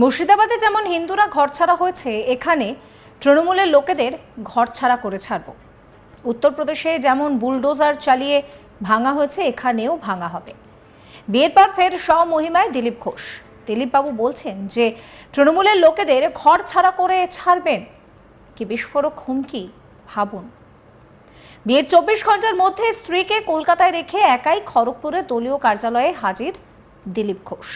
মুর্শিদাবাদে যেমন হিন্দুরা ঘর ছাড়া হয়েছে, এখানে তৃণমূলের লোকেদের ঘর ছাড়া করে ছাড়ব। উত্তরপ্রদেশে যেমন বুলডোজার চালিয়ে ভাঙা হয়েছে, এখানেও ভাঙা হবে। বিয়ের পর ফের স্বমহিমায় দিলীপ ঘোষ। দিলীপবাবু বলছেন যে, তৃণমূলের লোকেদের ঘর ছাড়া করে ছাড়বেন। কি বিস্ফোরক হুমকি, ভাবুন। বিয়ের চব্বিশ ঘণ্টার মধ্যে স্ত্রীকে কলকাতায় রেখে একাই খড়গপুরে দলীয় কার্যালয়ে হাজির দিলীপ ঘোষ।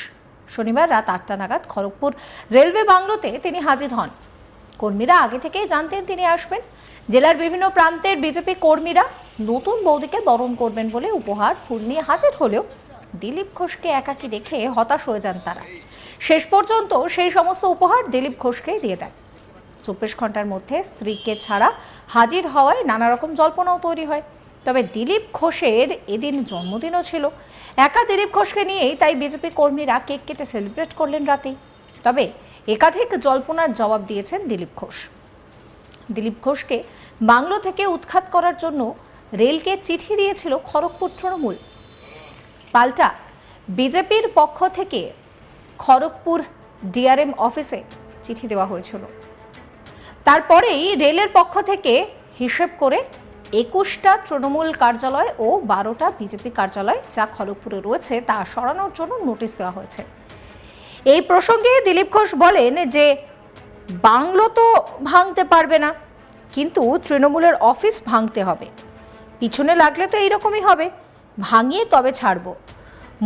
শনিবার রাত আটটা নাগাদ খড়গপুর রেলওয়ে বাংলোতে তিনি হাজির হন। কর্মীরা আগে থেকেই জানতেন তিনি আসবেন। জেলার বিভিন্ন প্রান্তের বিজেপি কর্মীরা নতুন বৌদিকে বরণ করবেন বলে উপহার ফুল নিয়ে হাজির হলেও দিলীপ ঘোষকে একাকী দেখে হতাশ হয়ে যান তারা। শেষ পর্যন্ত সেই সমস্ত উপহার দিলীপ ঘোষকেই দিয়ে দেন। চব্বিশ ঘণ্টার মধ্যে স্ত্রীকে ছাড়া হাজির হওয়ায় নানা রকম জল্পনাও তৈরি হয়। তবে দিলীপ ঘোষের এদিন জন্মদিনও ছিল। একা দিলীপ ঘোষকে নিয়েই তাই বিজেপি কর্মীরা কেক কেটে সেলিব্রেট করলেন রাতেই। তবে একাধিক জল্পনার জবাব দিয়েছেন দিলীপ ঘোষ। দিলীপ ঘোষকে বাংলো থেকে উৎখাত করার জন্য রেলকে চিঠি দিয়েছিল খড়গপুর তৃণমূল। পাল্টা বিজেপির পক্ষ থেকে খড়গপুর ডিআরএম অফিসে চিঠি দেওয়া হয়েছিল। তারপরেই রেলের পক্ষ থেকে হিসেব করে একুশটা তৃণমূল কার্যালয় ও বারোটা বিজেপি কার্যালয় যা খড়গপুরে রয়েছে তা সরানোর জন্য নোটিশ দেওয়া হয়েছে। এই প্রসঙ্গে দিলীপ ঘোষ বলেন যে, বাংলো তো ভাঙতে পারবে না, কিন্তু তৃণমূলের অফিস ভাঙতে হবে। পিছনে লাগলে তো এইরকমই হবে, ভাঙিয়ে তবে ছাড়ব।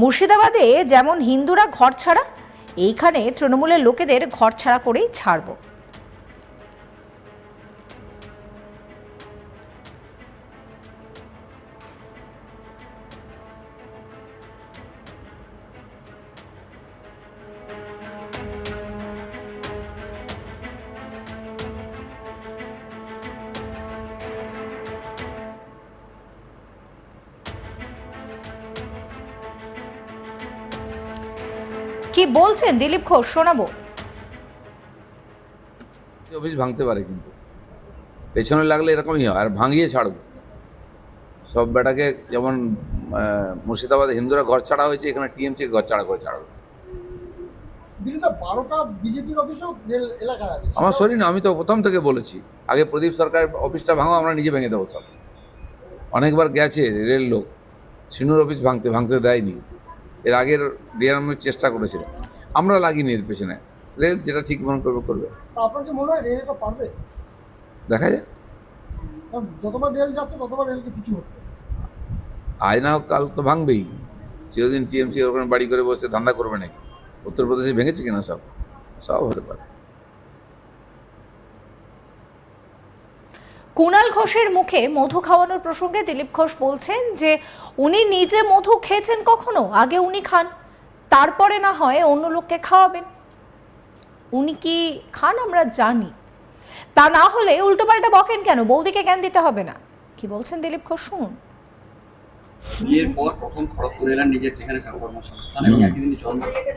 মুর্শিদাবাদে যেমন হিন্দুরা ঘর ছাড়া, এইখানে তৃণমূলের লোকেদের ঘর ছাড়া করেই ছাড়বো। বলছেন দিলীপ ঘোষ? শোনাবো। অফিস ভাঙতে পারে কিন্তু। পেছনে লাগলে এরকমই হয় আর ভাঙিয়ে ছাড়বো। সব বেটাকে যেমন মুর্শিদাবাদে হিন্দুরা ঘর ছাড়া হয়েছে এখানে টিএমসি ঘর ছাড়া করে ছাড়বো। বিজেপির অফিসও রেল আছে। আমার শরীর না আমি তো প্রথম থেকে বলেছি। আগে প্রদীপ সরকার অফিসটা ভাঙো আমরা নিজে ভেঙে দেবো সব। অনেকবার গেছে রেল লোক। সিনুর অফিস ভাঙতে ভাঙতে দেয়নি। এর আগের ডিআরএমের চেষ্টা করেছিল আমরা লাগিনি এর পেছনে। রেল যেটা ঠিক মনে করবে করবে। মনে হয় রেল এটা পারবে? দেখা যায় যতবার রেল যাচ্ছে ততবার রেলকে কিছু হচ্ছে। আজ না হোক কাল তো ভাঙবেই। চিরদিন টিএমসি ওখানে বাড়ি করে বসে ধান্দা করবে নাকি? উত্তরপ্রদেশে ভেঙেছে কিনা সব? সব হতে পারে। কুণাল ঘোষের মুখে মধু খাওয়ানোর প্রসঙ্গে দিলীপ ঘোষ বলছেন যে উনি নিজে মধু খেয়েছেন কখনো? আগে উনি খান। তারপরে না হয় অন্য লোককে খাওয়াবেন। উনি কি খান আমরা জানি। তা না হলে উল্টোপাল্টা বকেন কেন? বৌদিকে জ্ঞান দিতে হবে না। কি বলছেন দিলীপ ঘোষ? শুনুন। বিয়ের পর প্রথম খড়গপুর এলেন নিজের যেখানে কর্মসংস্থান এবং একই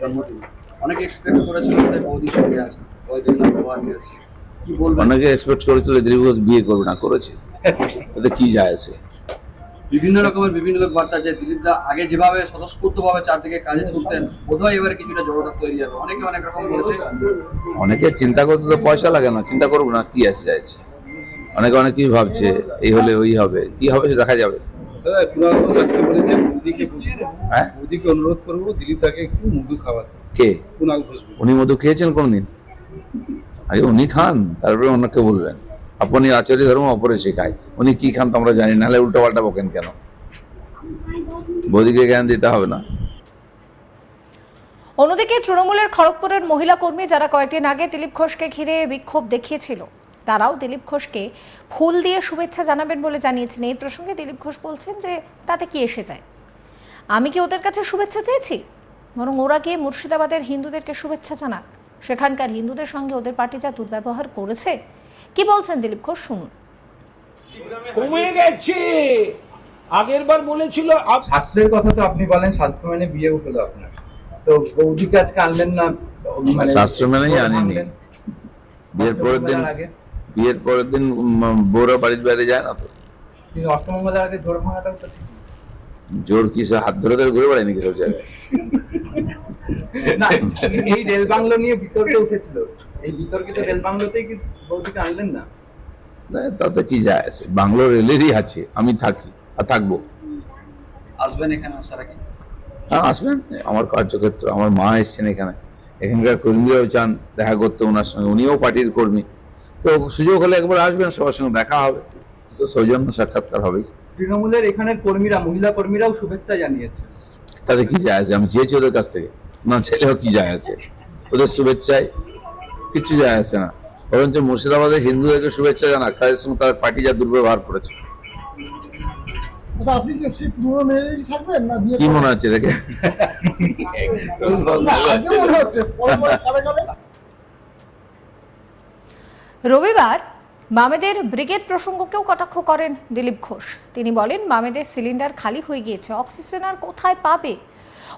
জন্মদিন। অনেকে এক্সপেক্ট করেছিল যে বৌদির সঙ্গে আসবে। কয়েকদিন অনেকে এক্সপেক্ট করেছিল দিলীপ ঘোষ বিয়ে করবে না করেছে। এতে কি যায় আছে? বিভিন্ন রকমের বিভিন্ন লোক বার্তা যে দিলীপদা আগে যেভাবে স্বতঃস্ফূর্তভাবে চারদিকে কাজে ছুটতেন বোধহয় এবারে কিছুটা জড়তা তৈরি হবে। অনেকে অনেক রকম বলেছে। অনেকে চিন্তা করতে তো পয়সা লাগে না চিন্তা করব না কি আছে যাচ্ছে অনেকে অনেক কি ভাবছে এই হলে ওই হবে কি হবে দেখা যাবে। হ্যাঁ? মোদিকে অনুরোধ করব দিলীপ দাকে একটু মধু খাওয়াতে। কে? কুণাল ঘোষ উনি মধু খেয়েছেন কোনদিন? আগে উনি খান, তারপরে অন্যকে বলবেন। আপনি আচার্য ধর্ম অপরে শেখায়। উনি কি খান তো আমরা জানি নাহলে উল্টো পাল্টা বকেন কেন? বৌদিকে জ্ঞান দিতে হবে না। অন্যদিকে তৃণমূলের খড়গপুরের মহিলা কর্মী যারা কয়েকদিন আগে দিলীপ ঘোষকে ঘিরে বিক্ষোভ দেখিয়েছিল, তারাও দিলীপ ঘোষকে ফুল দিয়ে শুভেচ্ছা জানাবেন বলে জানিয়েছেন। এই প্রসঙ্গে দিলীপ ঘোষ বলছেন যে, তাতে কি এসে যায়? আমি কি ওদের কাছে শুভেচ্ছা চেয়েছি? বরং ওরা গিয়ে মুর্শিদাবাদের হিন্দুদেরকে শুভেচ্ছা জানাক। সেখানকার হিন্দুদের সঙ্গে ওদের পার্টি যা দুর্ব্যবহার করেছে। কি বলছেন দিলীপ ঘোষ? শুনুন। কমে গেছে। আগের বার বলেছিল শাস্ত্রের কথা তো আপনি বলেন শাস্ত্র মেনে বিয়ে হলো আপনার। তো বৌদিকে আজকে আনলেন না? মানে শাস্ত্র মেনেই আনিনি। আনলেন। বিয়ের পরের দিন আগে? বিয়ের পরের দিন বউরা বাড়ির বাইরে যায় না তো। অষ্টমঙ্গলার আগে তো ঠিক। জোর কি হাত ধরে ধরে ঘুরে বেড়ায় নাকি সব জায়গায়? না এই রেল বাংলো নিয়ে বিতর্ক উঠেছিল। এই বিতর্কিত রেল বাংলোতেই কি বৌদিকে আনলেন না। না, তাতে কি যায় আছে? বাংলো রেলেরই আছে আমি থাকি আর থাকব। আসবেন এখানে আসার আগে? হ্যাঁ আসবেন। আমার কার্যক্ষেত্র আমার মা এসছেন এখানে। এখানকার কর্মীরাও চান দেখা করতে ওনার সঙ্গে। উনিও পার্টির কর্মী। তো সুযোগ হলে একবার আসবেন সবার সঙ্গে দেখা হবে। তো সৌজন্য সাক্ষাৎকার হবেই। তৃণমূলের এখানের কর্মীরা মহিলা কর্মীরাও শুভেচ্ছা জানিয়েছে। তাতে কি যায় আছে? আমি চেয়েছি ওদের কাছ থেকে। না ছেলেও কি যায় আছে? ওদের শুভেচ্ছায় কিচ্ছু যায় আছে না। বরঞ্চ মুর্শিদাবাদের হিন্দুদেরকে শুভেচ্ছা জানাক। তাদের সঙ্গে তার পার্টি যা দুর্ব্যবহার করেছে। আচ্ছা আপনি কি সেই পুরনো মেয়েরই থাকবেন না বিয়ে কি মনে হচ্ছে দেখে মনে হচ্ছে রবিবার মামেদের ব্রিগেড প্রসঙ্গকেও কটাক্ষ করেন দিলীপ ঘোষ। তিনি বলেন, মামেদের সিলিন্ডার খালি হয়ে গিয়েছে, অক্সিজেন আর কোথায় পাবে?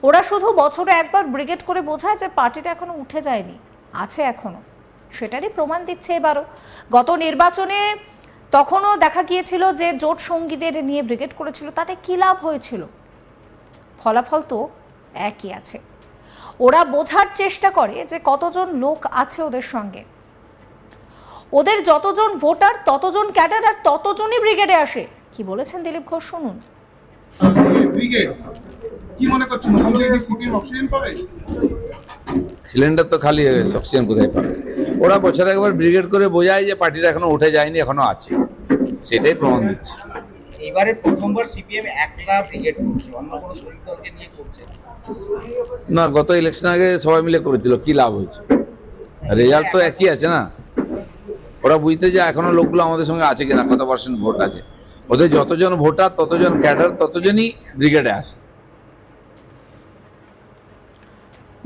ওরা শুধু বছরে একবার ব্রিগেড করে বোঝায় যে পার্টিটা এখনও উঠে যায়নি, আছে এখনও। সেটারই প্রমাণ দিচ্ছে এবারও। গত নির্বাচনে তখনও দেখা গিয়েছিল যে জোট সঙ্গীদের নিয়ে ব্রিগেড করেছিল, তাতে কী লাভ হয়েছিল? ফলাফল তো একই আছে। ওরা বোঝার চেষ্টা করে যে কতজন লোক আছে ওদের সঙ্গে। ওদের যতজন ভোটার ততজন ক্যাডার আর ততজনই ব্রিগেডে আসে। কি বলেছেন দিলীপ ঘোষ শুনুন। ব্রিগেড? কি মনে করছেন? সিপিএম অক্সিজেন পাবে সিলিন্ডার তো খালি হয়ে গেছে অক্সিজেন কোথায় পাবে? ওরা বছরে একবার ব্রিগেড করে বোঝায় যে পার্টিটা এখনও উঠে যায়নি এখনও আছে। সেটাই প্রমাণ দিচ্ছে। এবারে প্রথমবার সিপিএম একলা ব্রিগেড করছে অন্য কোনো দলকে নিয়ে করছে। না গত ইলেকশন আগে সবাই মিলে করেছিল কি লাভ হয়েছে? রেজাল্ট তো একই আছে না? ওরা বুঝতে যে এখনও লোকগুলো আমাদের সঙ্গে আছে কিনা কত পার্সেন্ট ভোট আছে। ওদের যতজন ভোটার ততজন ক্যাডার ততজনই ব্রিগেডে আসে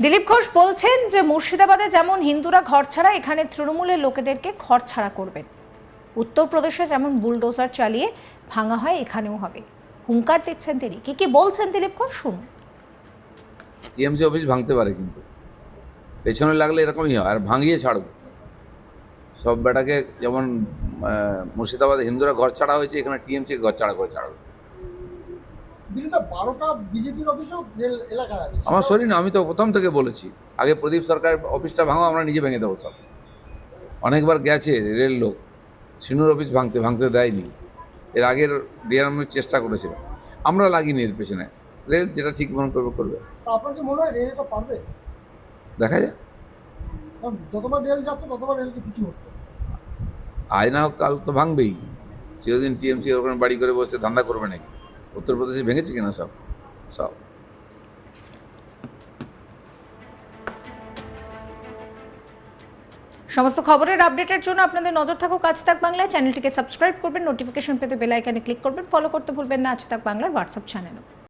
দিলীপ ঘোষ বলছেন যে মুর্শিদাবাদে যেমন হিন্দুরা ঘর ছাড়া এখানে তৃণমূলের লোকেদেরকে ঘর ছাড়া করবেন। উত্তরপ্রদেশে যেমন বুলডোজার চালিয়ে ভাঙা হয় এখানেও হবে। হুঙ্কার দিচ্ছেন তিনি। কি কি বলছেন দিলীপ ঘোষ? শুনুন। টিএমসি অফিস ভাঙতে পারে কিন্তু। পেছনে লাগলে এরকমই হয় আর ভাঙিয়ে ছাড়বো। সব বেটাকে যেমন মুর্শিদাবাদে হিন্দুরা ঘর ছাড়া হয়েছে এখানে টিএমসি ঘর ছাড়া করে ছাড়বে আমার শরীর না আমি তো প্রথম থেকে বলেছি। আগে প্রদীপ সরকার অফিসটা ভাঙো আমরা নিজে ভেঙে দেবো সব। অনেকবার গেছে রেল লোক সিনুর অফিস ভাঙতে ভাঙতে দেয়নি। এর আগের ডিআরএমের চেষ্টা করেছিল আমরা লাগিনি এর পেছনে। রেল যেটা ঠিক মনে করবে করবে। দেখা যায় যতবার রেল যাচ্ছে ততবার রেলকে পিছু হচ্ছে আজ না হোক কাল তো ভাঙবেই। চিরদিন টিএমসি ওখানে বাড়ি করে বসে ধান্দা করবে নাকি? উত্তরপ্রদেশে ভেঙেছে কিনা সব? সব। সমস্ত খবরের আপডেটের জন্য আপনাদের নজর থাকুক আজ তাক বাংলায়। চ্যানেলটিকে সাবস্ক্রাইব করবেন নোটিফিকেশন পেতে বেল আইকনে ক্লিক করবেন ফলো করতে ভুলবেন না। আজ তাক বাংলার হোয়াটসঅ্যাপ চ্যানেলও।